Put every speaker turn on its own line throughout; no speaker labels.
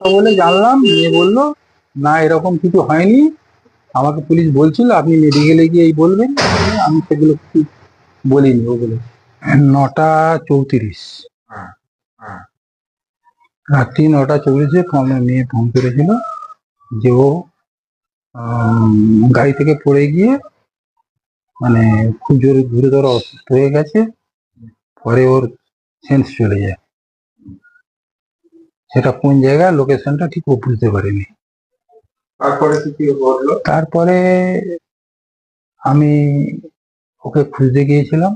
বলে জানলাম মেয়ে বলল, না, এরকম কিছু হয়নি। আমাকে পুলিশ বলছিল, আপনি মেডিকেলে গিয়ে এই বলবেন। আমি সেগুলো কিছু বলিনি ওগুলো। নটা চৌত্রিশ। রাত্রি নটা চৌত্রিশে মেয়ে ফোন করেছিল যে ও গাড়ি থেকে পড়ে গিয়ে মানে খুব জোরে গুরুতর অসুস্থ হয়ে গেছে। পরে ওর সেন্স চলে যায়। সেটা কোন জায়গায় লোকেশনটা ঠিক ও বুঝতে পারিনি।
তারপরে কি
তারপরে আমি ওকে খুঁজতে গিয়েছিলাম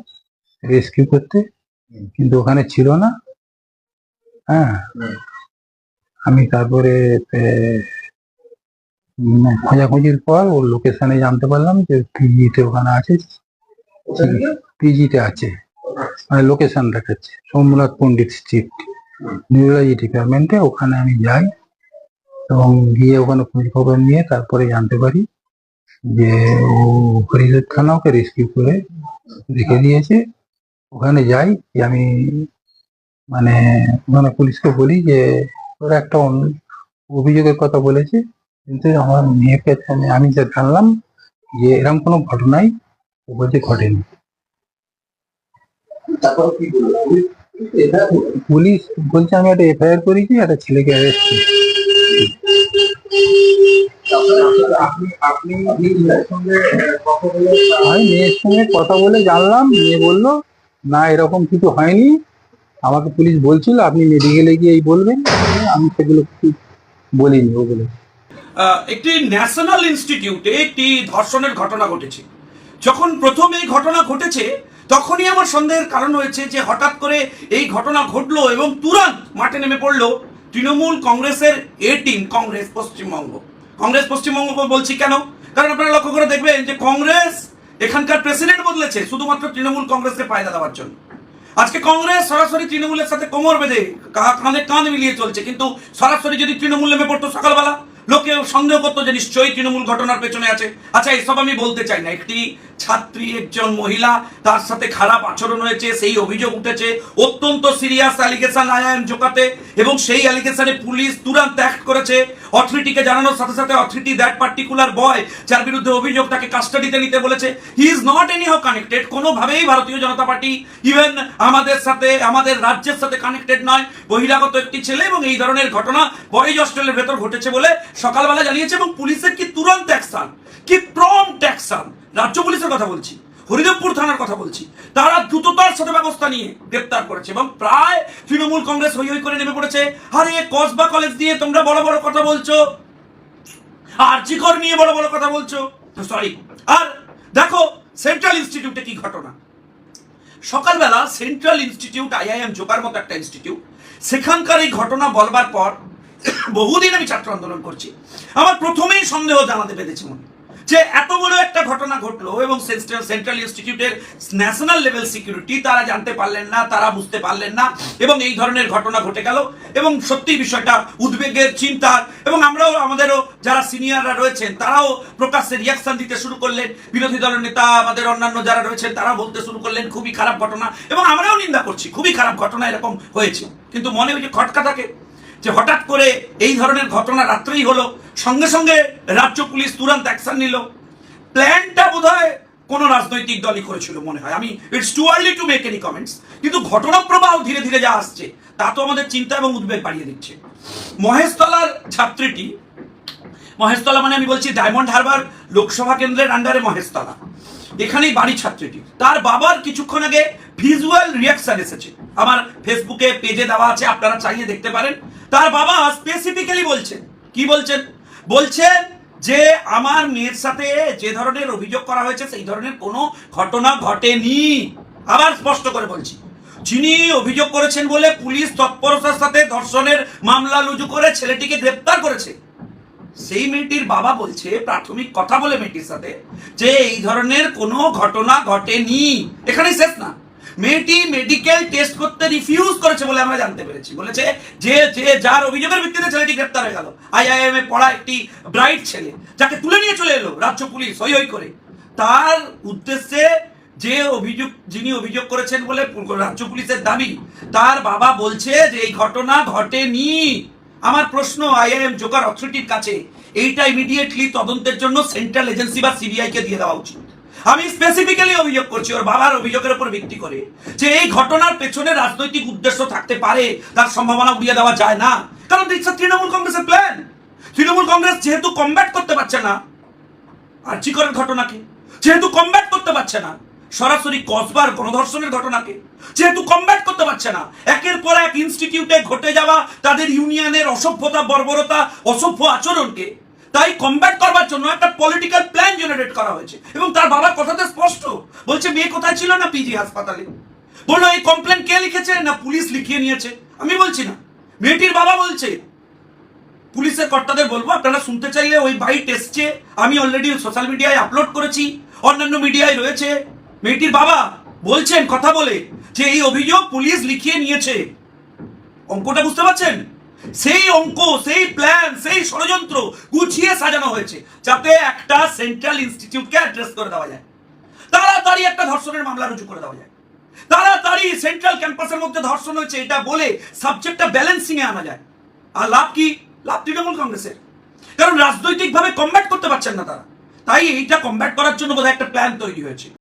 রেস্কিউ করতে কিন্তু ওখানে ছিল না। হ্যাঁ। আমি তারপরে খোঁজাখুঁজির পর ওর লোকেশনে জানতে পারলাম যে পিজিতে ওখানে আছে? পিজিতে আছে। মানে লোকেশন দেখাচ্ছে। সোমনাথ পন্ডিত স্ট্রিট। নিউরোলজি ডিপার্টমেন্টে ওখানে আমি যাই এবং গিয়ে ওখানে খোঁজ খবর নিয়ে তারপরে জানতে পারি যে ও হরিদের থানা ওকে রেস্কিউ করে রেখে দিয়েছে। ওখানে যাই আমি মানে ওখানে পুলিশকে বলি যে ওরা একটা অভিযোগের কথা বলেছে, কিন্তু আমার মেয়ের কাছে আমি যা জানলাম যে এরকম কোনো ঘটনাই ও বলছে ঘটেনি।
তারপর কি বলল? পুলিশ
বলছে আমি একটা এফআইআর করেছি একটা ছেলেকে অ্যারেস্ট করেছি। আমি মেয়ের সঙ্গে কথা বলে জানলাম মেয়ে বলল না এরকম কিছু হয়নি। আমাকে পুলিশ বলছিল আপনি মেডিকেলে গিয়ে এই বলবেন। আমি সেগুলো কিছু বলিনি ওগুলো।
আহ, একটি ন্যাশনাল ইনস্টিটিউটে একটি ধর্ষণের ঘটনা ঘটেছে। যখন প্রথম এই ঘটনা ঘটেছে তখনই আমার সন্দেহের কারণ হয়েছে যে হঠাৎ করে এই ঘটনা ঘটলো এবং তুরন্ত মাঠে নেমে পড়ল তৃণমূল কংগ্রেসের A team, Congress Paschimbanga. Congress Paschimbanga বলছি কেন? কারণ আপনারা লক্ষ্য করে দেখবেন যে কংগ্রেস এখানকার প্রেসিডেন্ট বদলেছে, শুধুমাত্র তৃণমূল কংগ্রেসকে পায়দা দেওয়ার জন্য। আজকে কংগ্রেস সরাসরি তৃণমূলের সাথে কোমর বেঁধে কাঁধে, কাঁধ মিলিয়ে চলছে, কিন্তু সরাসরি যদি তৃণমূল নেমে পড়তো সকালবেলা লোকে সন্দেহ করতো যে নিশ্চয়ই তৃণমূল ঘটনার পেছনে আছে। আচ্ছা এসব আমি বলতে চাই না। একটি ছাত্রী একজন মহিলা, তার সাথে খারাপ আচরণ হয়েছে, সেই অভিযোগ উঠেছে, অত্যন্ত সিরিয়াস অ্যালিগেশন আইএম জোকাতে এবং সেই অ্যালিগেশনে পুলিশ তুরন্ত অ্যাক্ট করেছে। অথরিটিকে জানানোর সাথে সাথে অথরিটি দ্যাট পার্টিকুলার বয় যার বিরুদ্ধে অভিযোগ তাকে কাস্টাডিতে নিতে বলেছে। He is not anyhow connected কোনোভাবেই ভারতীয় জনতা পার্টি ইভেন আমাদের সাথে, আমাদের রাজ্যের সাথে কানেক্টেড নয়। বহিরাগত একটি ছেলে এবং এই ধরনের ঘটনা বয়েজ হস্টেলের ভেতর ঘটেছে বলে সকালবেলা জানিয়েছে এবং পুলিশের কি তুরন্ত অ্যাকশন কি প্রম্পট অ্যাকশন রাজ্য পুলিশের কথা বলছি, হরিদেবপুর থানার কথা বলছি। তারা দ্রুততার সাথে ব্যবস্থা নিয়ে গ্রেপ্তার করেছে এবং প্রায় তৃণমূল কংগ্রেস হই হই করে নেমে পড়েছে। আরে, কসবা কলেজ দিয়ে তোমরা বড় বড় কথা বলছো। আরজিকর নিয়ে বড় বড় কথা বলছো। সরি আর দেখো সেন্ট্রাল ইনস্টিটিউটে কি ঘটনা? সকালবেলা সেন্ট্রাল ইনস্টিটিউট আইআইএম জোকার মতো একটা ইনস্টিটিউট সেখানকার এই ঘটনা বলবার পর, বহুদিন আমি ছাত্র আন্দোলন করছি। আমার প্রথমেই সন্দেহ জানাতে পেরেছে মনে। যে এত বড় একটা ঘটনা ঘটলো এবং সেন্ট্রাল ইনস্টিটিউটের ন্যাশনাল লেভেল সিকিউরিটি, তারা জানতে পারলেন না, তারা বুঝতে পারলেন না, এবং এই ধরনের ঘটনা ঘটে গেল। এবং সত্যি বিষয়টা উদ্বেগের, চিন্তার, এবং আমরাও, আমাদেরও যারা সিনিয়ররা রয়েছেন, তারাও প্রকাশ্যে রিয়াকশন দিতে শুরু করলেন। বিরোধী দলের নেতা, আমাদের অন্যান্য যারা রয়েছেন, তারা বলতে শুরু করলেন, খুবই খারাপ ঘটনা, এবং আমরাও নিন্দা করছি, খুবই খারাপ ঘটনা এরকম হয়েছে। কিন্তু মনে ওই যে খটকা থাকে। যে হঠাৎ করে এই ধরনের ঘটনা রাত্রেই হলো, সঙ্গে সঙ্গে রাজ্য পুলিশ তুরন্ত অ্যাকশন নিল। প্ল্যানটা বোধ কোনো রাজনৈতিক দলই করেছিল মনে হয়। আমি it's too early to make any comments কিন্তু ঘটনা প্রবাহ ধীরে ধীরে যা আসছে, তা তো আমাদের চিন্তা এবং উদ্বেগ বাড়িয়ে দিচ্ছে। মহেশতলার ছাত্রীটি, মহেশতলা মানে আমি বলছি ডায়মন্ড হারবার লোকসভা কেন্দ্রের আন্ডারে মহেশতলা। এখানেই বাড়ি ছাত্রীটি। তার বাবার কিছুক্ষণ আগে ভিজুয়াল রিয়াকশন এসেছে। আমার ফেসবুকে পেজে দেওয়া আছে, আপনারা চাইলে দেখতে পারেন। তার বাবা স্পেসিফিক্যালি বলছেন। কি বলছেন? বলছেন যে আমার মেয়ের সাথে যে ধরনের অভিযোগ করা হয়েছে, সেই ধরনের কোনো ঘটনা ঘটেনি। আবার স্পষ্ট করে বলছি, যিনি অভিযোগ করেছেন বলে পুলিশ তৎপরতার সাথে ধর্ষণের মামলা রুজু করে ছেলেটিকে গ্রেপ্তার করেছে। সেই মেয়েটির বাবা বলছে, প্রাথমিক কথা বলে মেয়েটির সাথে, যে এই ধরনের কোনো ঘটনা ঘটেনি। এখানেই শেষ না। মেয়েটি মেডিকেল টেস্ট করতে রিফিউজ করেছে বলে আমরা জানতে পেরেছি। বলেছে, যে যে যার অভিযোগের ভিত্তিতে ছেলেটি গ্রেপ্তার হয়ে গেল। আইআইএম এ পড়া একটি ব্রাইট ছেলে, যাকে তুলে নিয়ে চলে এলো রাজ্য পুলিশ, হই হই করে। তার উদ্দেশ্যে যে অভিযোগ, যিনি অভিযোগ করেছেন বলে রাজ্য পুলিশের দাবি, তার বাবা বলছে যে এই ঘটনা ঘটেনি। আমার প্রশ্ন, আইআইএম জোকার অথরিটির কাছে, এইটা ইমিডিয়েটলি তদন্তের জন্য সেন্ট্রাল এজেন্সি বা সিবিআই কে দিয়ে দেওয়া উচিত। আমি স্পেসিফিক্যালি অভিযোগ করছি, ওর বাবার অভিযোগের উপর ভিত্তি করে যে এই ঘটনার পেছনে রাজনৈতিক উদ্দেশ্য থাকতে পারে, তার সম্ভাবনা উড়িয়ে দেওয়া যায় না। কারণ দিচ্ছে তৃণমূল কংগ্রেসের প্ল্যান তৃণমূল কংগ্রেস যেহেতু কমব্যাট করতে পারছে না আর্চিকরের ঘটনাকে? যেহেতু কমব্যাট করতে পারছে না, সরাসরি কসবার গণধর্ষণের ঘটনাকে, যেহেতু কমব্যাট করতে পারছে না, একের পর এক ইনস্টিটিউটে ঘটে যাওয়া তাদের ইউনিয়নের অসভ্যতা, বর্বরতা, অসভ্য আচরণকে তাই কমব্যাট করবার জন্য একটা পলিটিক্যাল প্ল্যান জেনারেট করা হয়েছে। এবং তার বাবার কথাতে স্পষ্ট। বলছে, মেয়ে কোথায় ছিল না পিজি হাসপাতালে? বলল, এই কমপ্লেন কে লিখেছে না পুলিশ লিখিয়ে নিয়েছে? আমি বলছি না। মেয়েটির বাবা বলছে, পুলিশের কর্তাদের বলব, আপনারা শুনতে চাইলে ওই বাইট এসছে আমি অলরেডি সোশ্যাল মিডিয়ায় আপলোড করেছি, অন্যান্য মিডিয়ায় রয়েছে। মেয়েটির বাবা বলছেন, কথা বলে, যে এই অভিযোগ পুলিশ লিখিয়ে নিয়েছে। অঙ্কটা বুঝতে পারছেন? সেই অঙ্ক, সেই প্ল্যান সেই ষড়যন্ত্র গুছিয়ে সাজানো হয়েছে যাতে একটা সেন্ট্রাল ইনস্টিটিউটকে অ্যাড্রেস করে দেওয়া যায়। তাড়াতাড়ি একটা ধর্ষণের মামলা রুজু করে দেওয়া যায়। তাড়াতাড়ি সেন্ট্রাল ক্যাম্পাসের মধ্যে ধর্ষণ হয়েছে, এটা বলে সাবজেক্টটা ব্যালেন্সিং এ আনা যায়। আর লাভ কি? লাভ তৃণমূল কংগ্রেসের। কারণ রাজনৈতিকভাবে কমব্যাট করতে পারছেন না তারা। তাই এইটা কমব্যাট করার জন্য বোধহয় একটা প্ল্যান তৈরি হয়েছে।